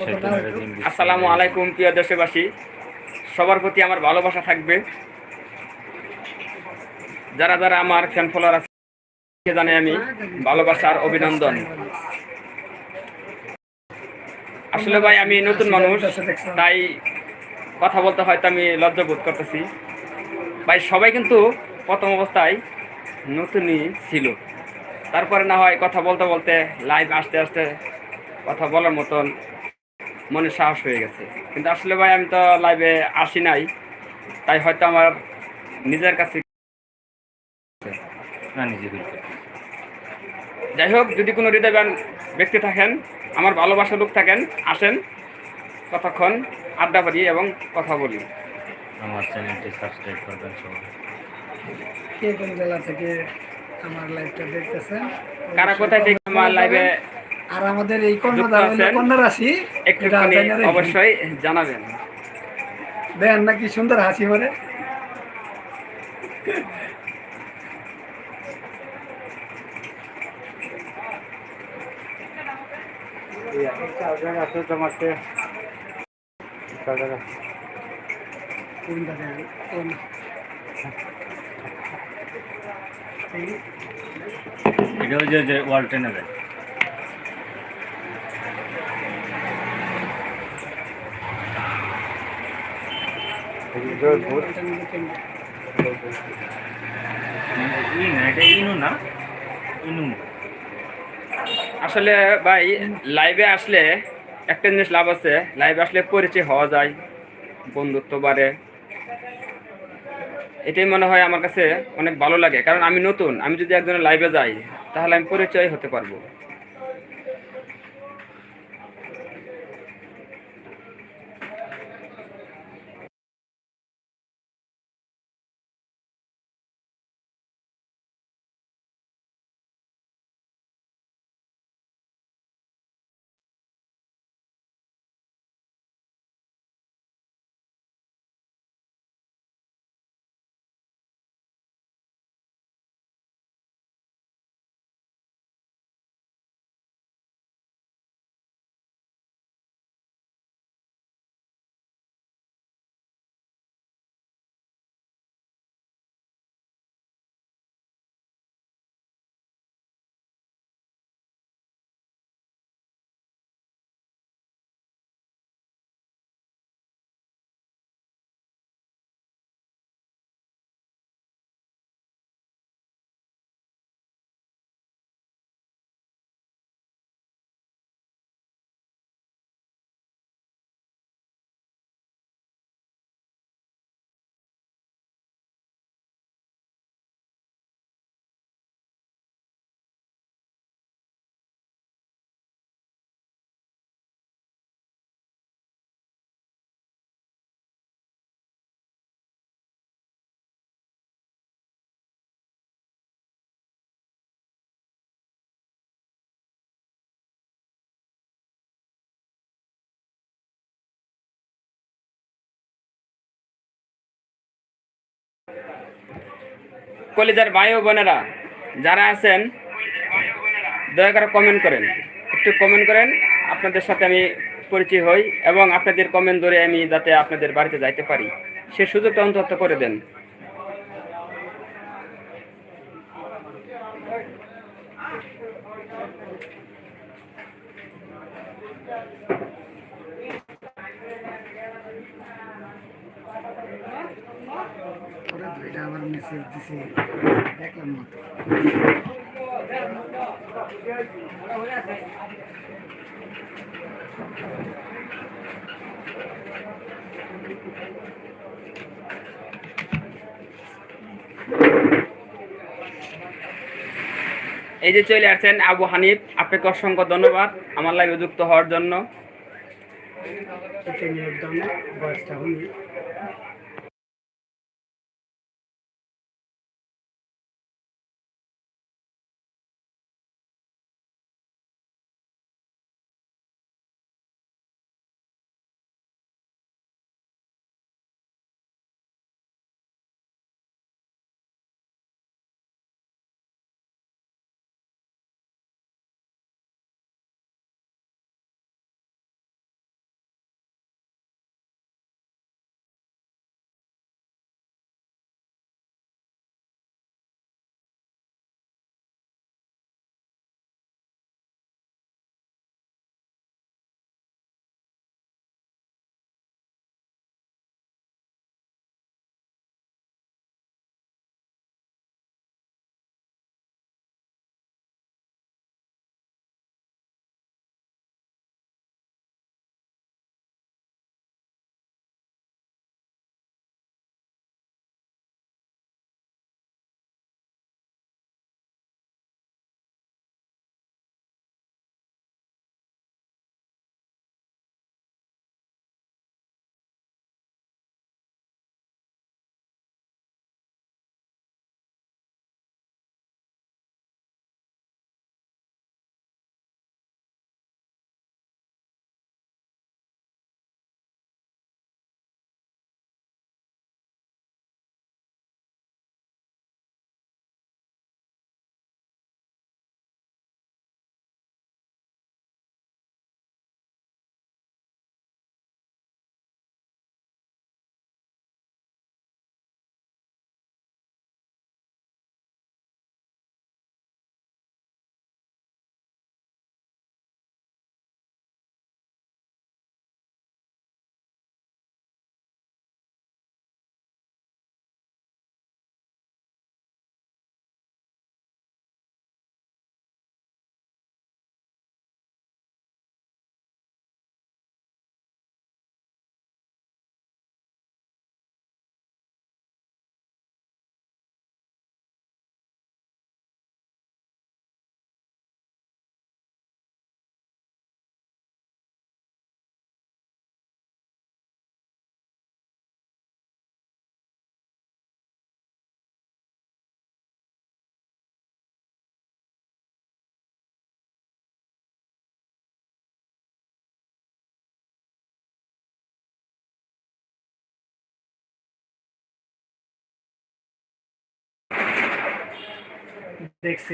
আসসালামু আলাইকুম প্রিয় দেশবাসী। সবার প্রতি আমার ভালোবাসা থাকবে। যারা যারা আমার ফ্যান ফলোয়ার আছে জানাই আমি ভালোবাসার অভিনন্দন। আসলে ভাই আমি নতুন মানুষ তাই কথা বলতে হয়তো আমি লজ্জা বোধ করতেছি। ভাই সবাই কিন্তু প্রথম অবস্থায় নতুনই ছিল। তারপরে না হয় কথা বলতে বলতে লাইভ আসতে আসতে কথা বলার মতন মনে সাহস হয়ে গেছে। কিন্তু আসলে ভাই আমি তো লাইভে আসি নাই। তাই হয়তো আমার নিজের কাছে না নিজে বলতে যাই হোক যদি কোনো হৃদয়বান ব্যক্তি থাকেন আমার ভালোবাসার লোক থাকেন আসেন কতক্ষণ আড্ডা পারি এবং কথা বলি। আমার চ্যানেলটি সাবস্ক্রাইব করবেন সবাই। কে কোন জেলা থেকে আমার লাইভটা দেখতেছেন কারা কোথায় থেকে আমার লাইভে আর আমাদের এই? কন্যা রাশি? অবশ্যই জানাবেন দেখেন না কি সুন্দর হাসি মারে এটা যে যে ওয়ালটেনে আসলে ভাই লাইভে আসলে একটা জিনিস লাভ আছে। লাইভে আসলে পরিচয় হওয়া যায়, বন্ধুত্ব বাড়ে। এটাই মনে হয় আমার কাছে অনেক ভালো লাগে। কারণ আমি নতুন, আমি যদি একজনের লাইভে যাই, তাহলে আমি পরিচয় হতে পারব। কলেজের ভাই ও বোনেরা, যারা আছেন, দয়া করে কমেন্ট করেন। একটু কমেন্ট করেন, আপনাদের সাথে আমি পরিচয় হই এবং আপনাদের কমেন্ট ধরে আমি যাতে আপনাদের বাড়িতে যাইতে পারি। সে সুযোগটা অন্তত করে দেন। ওরা দুইটা আবার মেসেজ দিছে। দেখলাম মতো এই যে চলে আসছেন আবু হানিফ আপনাকে অসংখ্য ধন্যবাদ আমার লাইভে যুক্ত হওয়ার জন্য।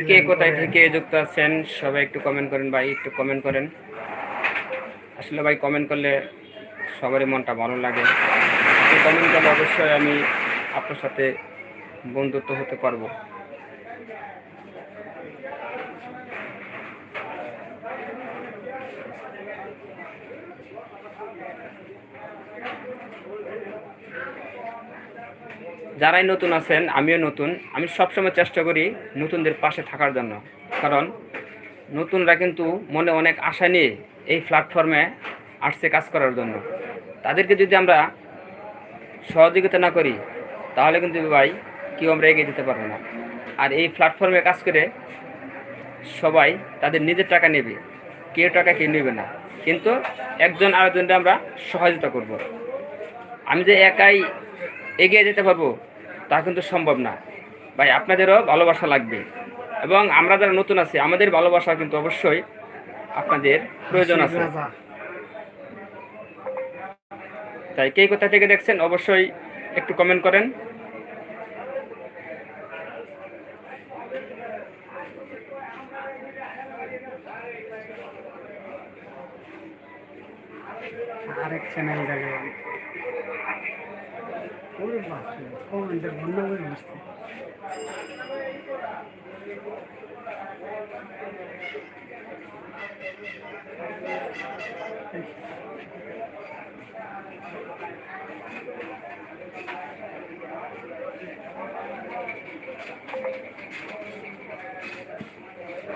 কে কোথায় থেকে যুক্ত আছেন? সবাই একটু কমেন্ট করেন ভাই একটু কমেন্ট করেন। আসলে ভাই কমেন্ট করলে সবারই মনটা ভালো লাগে। কমেন্ট করলে অবশ্যই আমি আপনার সাথে বন্ধুত্ব হতে পারব। যারাই নতুন আছেন, আমিও নতুন। আমি সবসময় চেষ্টা করি নতুনদের পাশে থাকার জন্য। কারণ নতুনরা কিন্তু মনে অনেক আশা নিয়ে এই প্ল্যাটফর্মে আসছে কাজ করার জন্য। তাদেরকে যদি আমরা সহযোগিতা না করি, তাহলে কিন্তু ভাই কেউ আমরা এগিয়ে দিতে পারব না। আর এই প্ল্যাটফর্মে কাজ করে সবাই তাদের নিজের টাকা নেবে, কেউ টাকা কেউ নেবে না। কিন্তু একজন আরেকজনকে আমরা সহযোগিতা করব। আমি যে একাই এগিয়ে যেতে পারব তা কিন্তু সম্ভব না। ভাই আপনাদেরও ভালোবাসা লাগবে। এবং আমরা যারা নতুন আছি আমাদের ভালোবাসা কিন্তু অবশ্যই আপনাদের প্রয়োজন আছে। তাই কে কোথা থেকে দেখছেন অবশ্যই একটু কমেন্ট করেন। আরেক চ্যানেল দেখে বন্ধ করে বসছে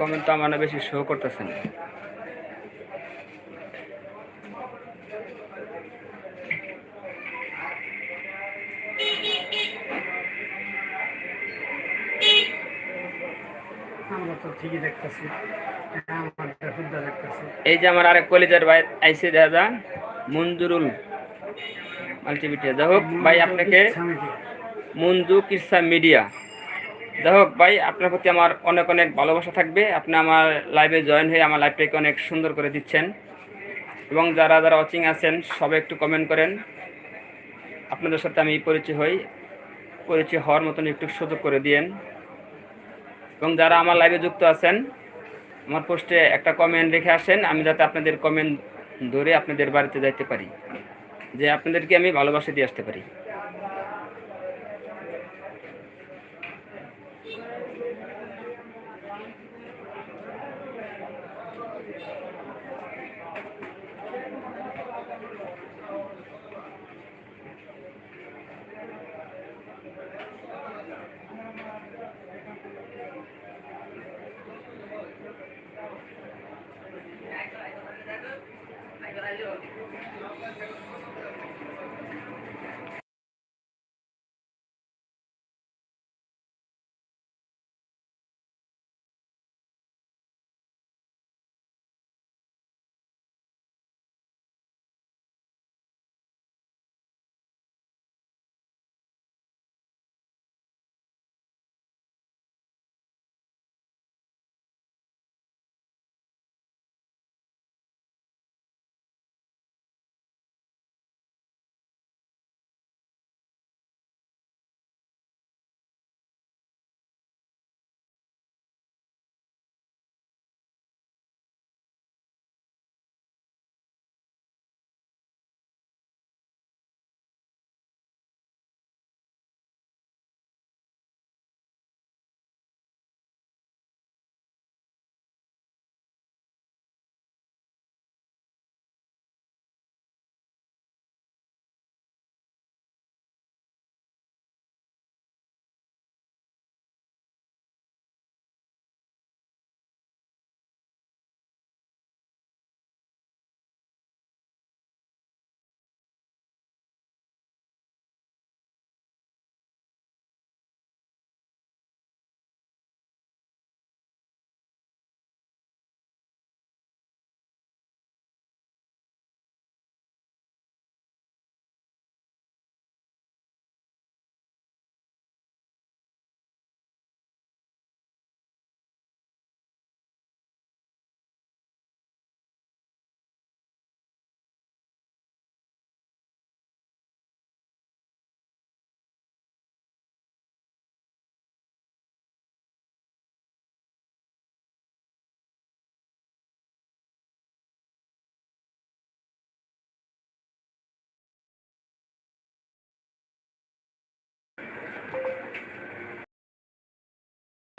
কমেন্ট তো আমার বেশি শো করতেছে না ঠিকই দেখতেছি। দেখতেছি। এই যে আমার আরেক কলেজের ভাই আইসি দাদা মঞ্জুরুল মাল্টিমিডিয়া যাই হোক ভাই আপনাকে মঞ্জু কিরসা মিডিয়া যাই হোক ভাই আপনার প্রতি আমার অনেক অনেক ভালোবাসা থাকবে। আপনি আমার লাইভে জয়েন হয়ে আমার লাইভটাকে অনেক সুন্দর করে দিচ্ছেন। এবং যারা যারা ওয়াচিং আছেন সবাই একটু কমেন্ট করেন। আপনাদের সাথে আমি পরিচয় হই পরিচয় হওয়ার মতন একটু সুযোগ করে দিয়েন। এবং যারা আমার লাইভে যুক্ত আছেন, আমার পোস্টে একটা কমেন্ট রেখে আসেন, আমি যাতে আপনাদের কমেন্ট ধরে আপনাদের বাড়িতে যাইতে পারি, যে আপনাদেরকে আমি ভালোবাসা দিয়ে আসতে পারি। Thank you.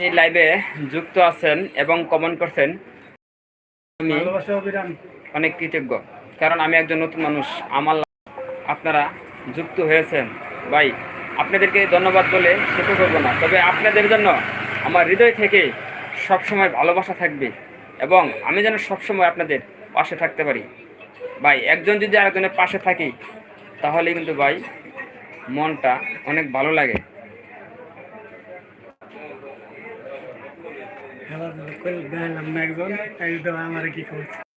এই লাইভে যুক্ত আছেন এবং কমেন্ট করছেন। আমি অনেক কৃতজ্ঞ। কারণ আমি একজন নতুন মানুষ। আমার আপনারা যুক্ত হয়েছেন। ভাই আপনাদেরকে ধন্যবাদ বলে শেষও করব না। তবে আপনাদের জন্য আমার হৃদয় থেকে সবসময় ভালোবাসা থাকবে এবং আমি যেন সবসময় আপনাদের পাশে থাকতে পারি। ভাই একজন যদি আরেকজনের পাশে থাকি তাহলে কিন্তু ভাই মনটা অনেক ভালো লাগে। খেলাধুলা করে দেখালাম না একজন একদম আমার কি করছে?